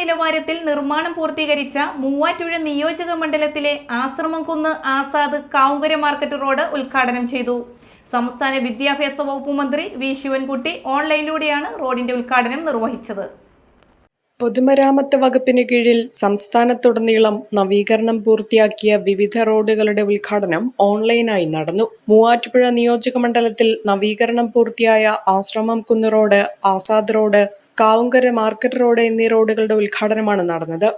നിലവാരത്തിൽ നിർമ്മാണം പൂർത്തീകരിച്ച മൂവാറ്റുഴ നിയോജക മണ്ഡലത്തിലെ ആശ്രമംകുന്ന് ആസാദ് കാവുങ്കര മാർക്കറ്റ് റോഡ് ഉദ്ഘാടനം ചെയ്തു. സംസ്ഥാന വിദ്യാഭ്യാസ വകുപ്പ് മന്ത്രി വി. ശിവൻകുട്ടി ഓൺലൈനിലൂടെയാണ് റോഡിന്റെ ഉദ്ഘാടനം നിർവഹിച്ചത്. പൊതുമരാമത്ത് വകുപ്പിന് കീഴിൽ സംസ്ഥാനത്തുടനീളം നവീകരണം പൂർത്തിയാക്കിയ വിവിധ റോഡുകളുടെ ഉദ്ഘാടനം ഓൺലൈനായി നടന്നു. മൂവാറ്റുപുഴ നിയോജക മണ്ഡലത്തിൽ നവീകരണം പൂർത്തിയായ Ashramam Kunnu road Azad road Kavunkara market road എന്നീ റോഡുകളുടെ ഉദ്ഘാടനമാണ് നടന്നത്.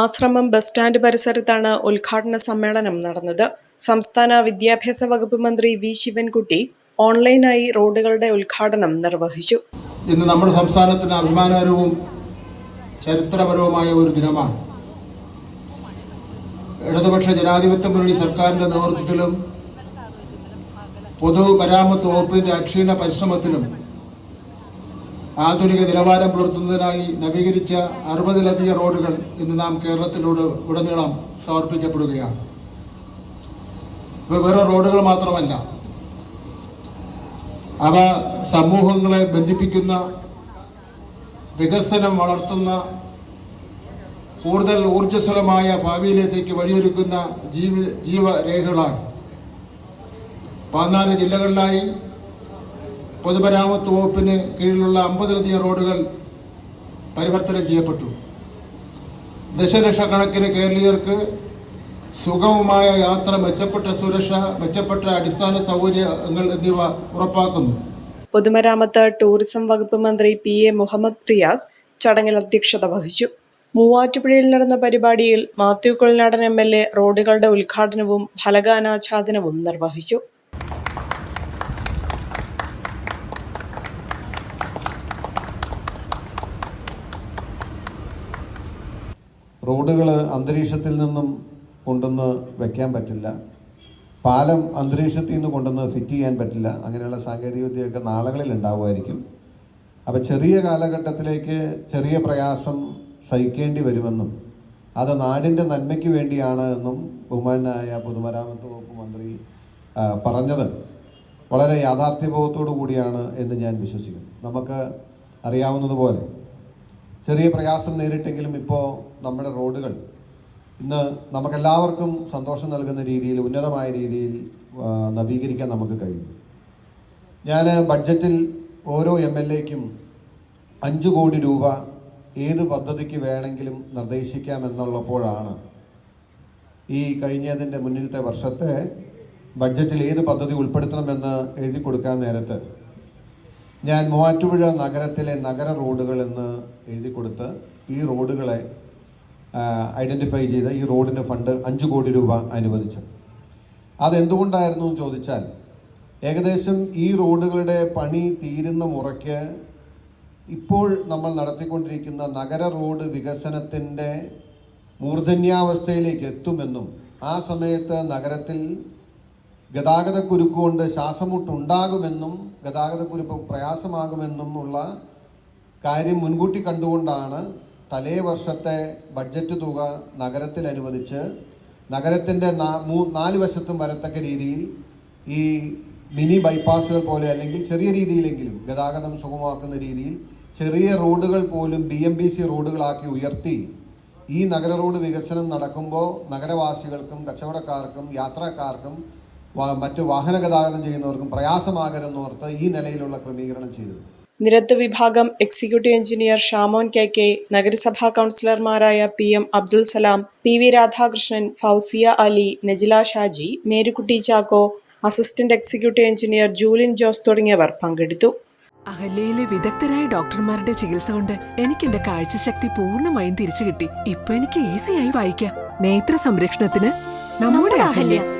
ആശ്രമം ബസ് സ്റ്റാൻഡ് പരിസരത്താണ് ഉദ്ഘാടന സമ്മേളനം നടന്നത്. സംസ്ഥാന വിദ്യാഭ്യാസ വകുപ്പ് മന്ത്രി വി ശിവൻകുട്ടി ഓൺലൈനായി റോഡുകളുടെ ഉദ്ഘാടനം നിർവഹിച്ചു. ഇന്ന് നമ്മുടെ സംസ്ഥാനത്തിന് അഭിമാനകരവും ചരിത്രപരവുമായ ഒരു ദിനമാണ്. ഇടതുപക്ഷ ജനാധിപത്യ മുന്നണി സർക്കാരിന്റെ നേതൃത്വത്തിലും പൊതുമരാമത്ത് വകുപ്പിന്റെ അക്ഷീണ പരിശ്രമത്തിലും ആധുനിക നിലവാരം പുലർത്തുന്നതിനായി നവീകരിച്ച അറുപതിലധികം റോഡുകൾ ഇന്ന് നാം കേരളത്തിലൂടെ ഉടനീളം സമർപ്പിക്കപ്പെടുകയാണ്. ഇവ വേറെ റോഡുകൾ മാത്രമല്ല അവ സമൂഹങ്ങളെ ബന്ധിപ്പിക്കുന്ന വികസനം വളർത്തുന്ന കൂടുതൽ ഊർജസ്വലമായ ഭാവിയിലേക്ക് വഴിയൊരുക്കുന്ന ജീവ ജീവരേഖകളാണ്. പതിനാല് ജില്ലകളിലായി പൊതുമരാമത്ത് വകുപ്പിന് കീഴിലുള്ള അമ്പതിലധികം റോഡുകൾ പരിവർത്തനം ചെയ്യപ്പെട്ടു. ദശലക്ഷക്കണക്കിന് കേരളീയർക്ക് സുഗമമായ യാത്ര മെച്ചപ്പെട്ട സുരക്ഷ മെച്ചപ്പെട്ട അടിസ്ഥാന സൗകര്യങ്ങൾ എന്നിവ ഉറപ്പാക്കുന്നു. പൊതുമരാമത്ത് ടൂറിസം വകുപ്പ് മന്ത്രി പി എ മുഹമ്മദ് റിയാസ് ചടങ്ങിൽ അധ്യക്ഷത വഹിച്ചു. മൂവാറ്റുപുഴയിൽ നടന്ന പരിപാടിയിൽ Mathew Kuzhalnadan M L A റോഡുകളുടെ ഉദ്ഘാടനവും ഫലഗാനാച്ഛാദനവും നിർവഹിച്ചു. റോഡുകൾ അന്തരീക്ഷത്തിൽ നിന്നും കൊണ്ടുവന്ന് വെക്കാൻ പറ്റില്ല. പാലം അന്തരീക്ഷത്തിൽ നിന്ന് കൊണ്ടുവന്ന് ഫിറ്റ് ചെയ്യാൻ പറ്റില്ല. അങ്ങനെയുള്ള സാങ്കേതിക വിദ്യയൊക്കെ നാളുകളിൽ ഉണ്ടാവുമായിരിക്കും. അപ്പോൾ ചെറിയ കാലഘട്ടത്തിലേക്ക് ചെറിയ പ്രയാസം സഹിക്കേണ്ടി വരുമെന്നും അത് നാടിന്റെ നന്മയ്ക്ക് വേണ്ടിയാണ് എന്നും ബഹുമാനായ പൊതുമരാമത്ത് വകുപ്പ് മന്ത്രി പറഞ്ഞത്. വളരെ യാഥാർത്ഥ്യബോധത്തോടു കൂടിയാണ് എന്ന് ഞാൻ വിശ്വസിക്കുന്നു. നമുക്ക് അറിയാവുന്നതുപോലെ ചെറിയ പ്രയാസം നേരിട്ടെങ്കിലും ഇപ്പോൾ നമ്മുടെ റോഡുകൾ ഇന്ന് നമുക്കെല്ലാവർക്കും സന്തോഷം നൽകുന്ന രീതിയിൽ ഉന്നതമായ രീതിയിൽ നവീകരിക്കാൻ നമുക്ക് കഴിയും. ഞാൻ ബഡ്ജറ്റിൽ ഓരോ എം എൽ എക്കും അഞ്ച് കോടി രൂപ ഏത് പദ്ധതിക്ക് വേണമെങ്കിലും നിർദ്ദേശിക്കാമെന്നുള്ളപ്പോഴാണ് ഈ കഴിഞ്ഞതിന്റെ മുന്നിലത്തെ വർഷത്തെ ബഡ്ജറ്റിൽ ഏത് പദ്ധതി ഉൾപ്പെടുത്തണമെന്ന് എഴുതി കൊടുക്കാൻ നേരത്ത് ഞാൻ മൂവാറ്റുപുഴ നഗരത്തിലെ നഗര റോഡുകൾ എന്ന് എഴുതി കൊടുത്ത് ഈ റോഡുകളെ ഐഡന്റിഫൈ ചെയ്ത് ഈ റോഡിന് ഫണ്ട് അഞ്ച് കോടി രൂപ അനുവദിച്ചു. അതെന്തുകൊണ്ടായിരുന്നു എന്ന് ചോദിച്ചാൽ ഏകദേശം ഈ റോഡുകളുടെ പണി തീരുന്ന മുറയ്ക്ക് ഇപ്പോൾ നമ്മൾ നടത്തിക്കൊണ്ടിരിക്കുന്ന നഗര റോഡ് വികസനത്തിന്റെ മൂർധന്യാവസ്ഥയിലേക്ക് എത്തുമെന്നും ആ സമയത്ത് നഗരത്തിൽ ഗതാഗതക്കുരുക്ക് കൊണ്ട് ശ്വാസമുട്ടുണ്ടാകുമെന്നും ഗതാഗതക്കുരുപ്പ് പ്രയാസമാകുമെന്നും ഉള്ള കാര്യം മുൻകൂട്ടി കണ്ടുകൊണ്ടാണ് തലേ വർഷത്തെ ബഡ്ജറ്റ് തുക നഗരത്തിൽ അനുവദിച്ച് നഗരത്തിന്റെ നാല് വശത്തും വരത്തക്ക രീതിയിൽ ഈ മിനി ബൈപ്പാസുകൾ പോലെ അല്ലെങ്കിൽ ചെറിയ രീതിയിലെങ്കിലും ഗതാഗതം സുഗമമാക്കുന്ന രീതിയിൽ ചെറിയ റോഡുകൾ പോലും ബി എം ബി സി റോഡുകളാക്കി ഉയർത്തി ഈ നഗര റോഡ് വികസനം നടക്കുമ്പോൾ നഗരവാസികൾക്കും കച്ചവടക്കാർക്കും യാത്രക്കാർക്കും മറ്റു വാഹന ഗതാഗതം ചെയ്യുന്നവർക്കും പ്രയാസമാകരുന്നോർത്ത് ഈ നിലയിലുള്ള ക്രമീകരണം ചെയ്തത് നിരത്ത് വിഭാഗം executive engineer Shamon K K നഗരസഭാ കൗൺസിലർമാരായ P M Abdul Salam P V Radhakrishnan Fousiya Ali Najila Shaji Merukutty Chacko assistant executive engineer Julin Jose തുടങ്ങിയവർ പങ്കെടുത്തു. അഹല്യയിലെ വിദഗ്ധരായ ഡോക്ടർമാരുടെ ചികിത്സ കൊണ്ട് എനിക്ക് എന്റെ കാഴ്ചശക്തി പൂർണമായും തിരിച്ചു കിട്ടി. ഇപ്പൊ എനിക്ക് ഈസിയായി വായിക്കാം. നേത്ര സംരക്ഷണത്തിന് നമ്മുടെ Ahalya.